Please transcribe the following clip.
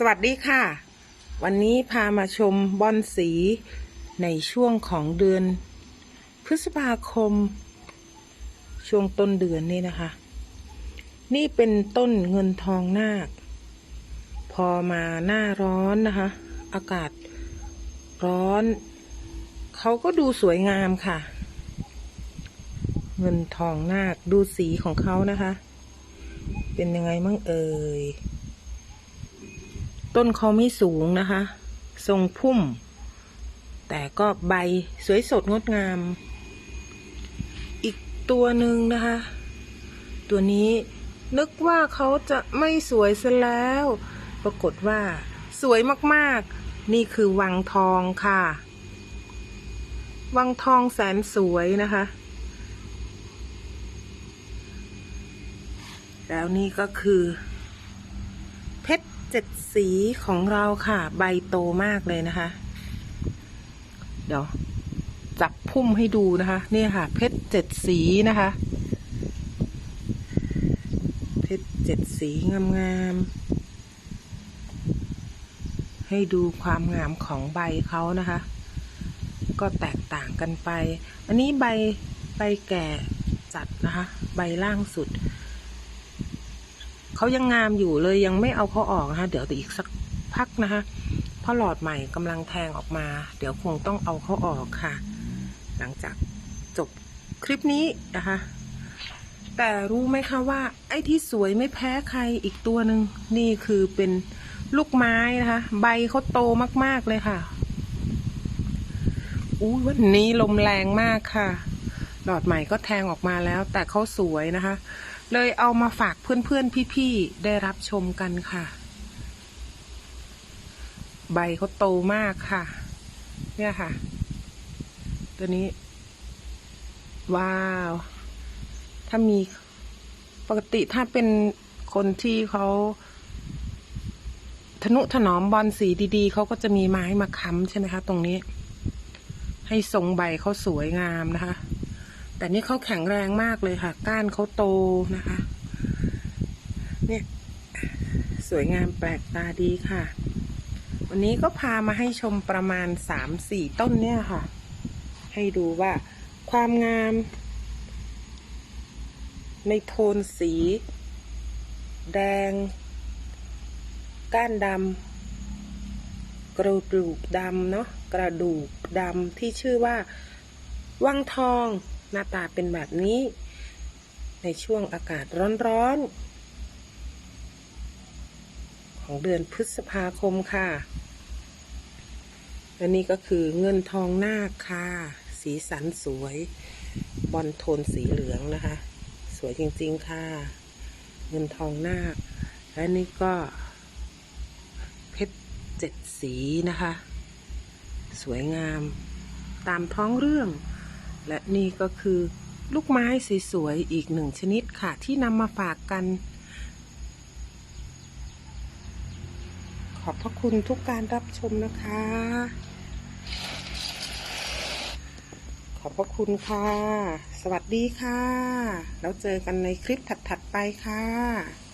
สวัสดีค่ะ วันนี้พามาชมบอนสีในช่วงของเดือน พฤษภาคม ช่วงต้นเดือนนี่นะคะ นี่เป็นต้นเงินทองนาค พอมาหน้าร้อนนะคะ อากาศร้อน เขาก็ดูสวยงามค่ะ เงินทองนาคดูสีของเขานะคะ เป็นยังไงมั่งเอ่ย ต้นเขาไม่สูงนะคะ ทรงพุ่ม แต่ก็ใบสวยสดงดงาม อีกตัวหนึ่งนะคะ ตัวนี้นึกว่าเขาจะไม่สวยซะแล้ว ปรากฏว่า สวยมากๆ นี่คือวังทองค่ะ วังทองแสนสวยนะคะ แล้วนี่ก็คือ เจ็ดสีของเราค่ะ ใบโตมากเลยนะคะ เดี๋ยว จับพุ่มให้ดูนะคะเนี่ยค่ะ เพชรเจ็ดสีนะคะ เพชรเจ็ดสีงามๆ ให้ดูความงามของใบเขานะคะ ก็แตกต่างกันไป อันนี้ใบใบแก่จัดนะคะ ใบล่างสุด เขายังงามอยู่เลยยังไม่เอาเขาออกนะคะเดี๋ยวแต่อีกสักพักนะคะเพราะหลอดใหม่กำลังแทงออกมา เดี๋ยวคงต้องเอาเขาออกค่ะ หลังจากจบคลิปนี้นะคะ แต่รู้ไหมคะว่า ไอ้ที่สวยไม่แพ้ใครอีกตัวหนึ่งนี่คือเป็นลูกไม้นะคะ ใบเขาโตมากๆเลยค่ะอู้วันนี้ลมแรงมากค่ะ หลอดใหม่ก็แทงออกมาแล้ว แต่เขาสวยนะคะ เลยเอามาฝากเพื่อนๆพี่ๆได้รับชมกันค่ะ ใบเขาโตมากค่ะ เนี่ยค่ะ ตัวนี้ ว้าว ถ้ามีปกติถ้าเป็นคนที่เขาทนุถนอมบอลสีดีๆ เขาก็จะมีไม้มาค้ำใช่ไหมคะ ตรงนี้ ให้ทรงใบเขาสวยงามนะคะ แต่นี่เขาแข็งแรงมากเลยค่ะ ก้านเขาโตนะคะ เนี่ย สวยงามแปลกตาดีค่ะ วันนี้ก็พามาให้ชมประมาณสามสี่ต้นเนี่ยค่ะ ให้ดูว่าความงาม ในโทนสี แดง ก้านดำกระดูกดำเนาะกระดูกดำที่ชื่อว่าวังทอง หน้าตาเป็นแบบนี้ ในช่วงอากาศร้อนๆ ของเดือนพฤษภาคมค่ะและนี่ก็คือเงินทองนาคค่ะ สีสันสวย บอลโทนสีเหลืองนะคะ สวยจริงๆค่ะ เงินทองนาคและนี่ก็เพชรเจ็ดสีนะคะ สวยงามตามท้องเรื่อง และนี่ก็คือลูกไม้สวยๆอีกหนึ่งชนิดค่ะที่นำมาฝากกัน ขอบพระคุณทุกการรับชมนะคะ ขอบพระคุณค่ะ สวัสดีค่ะ แล้วเจอกันในคลิปถัดๆไปค่ะ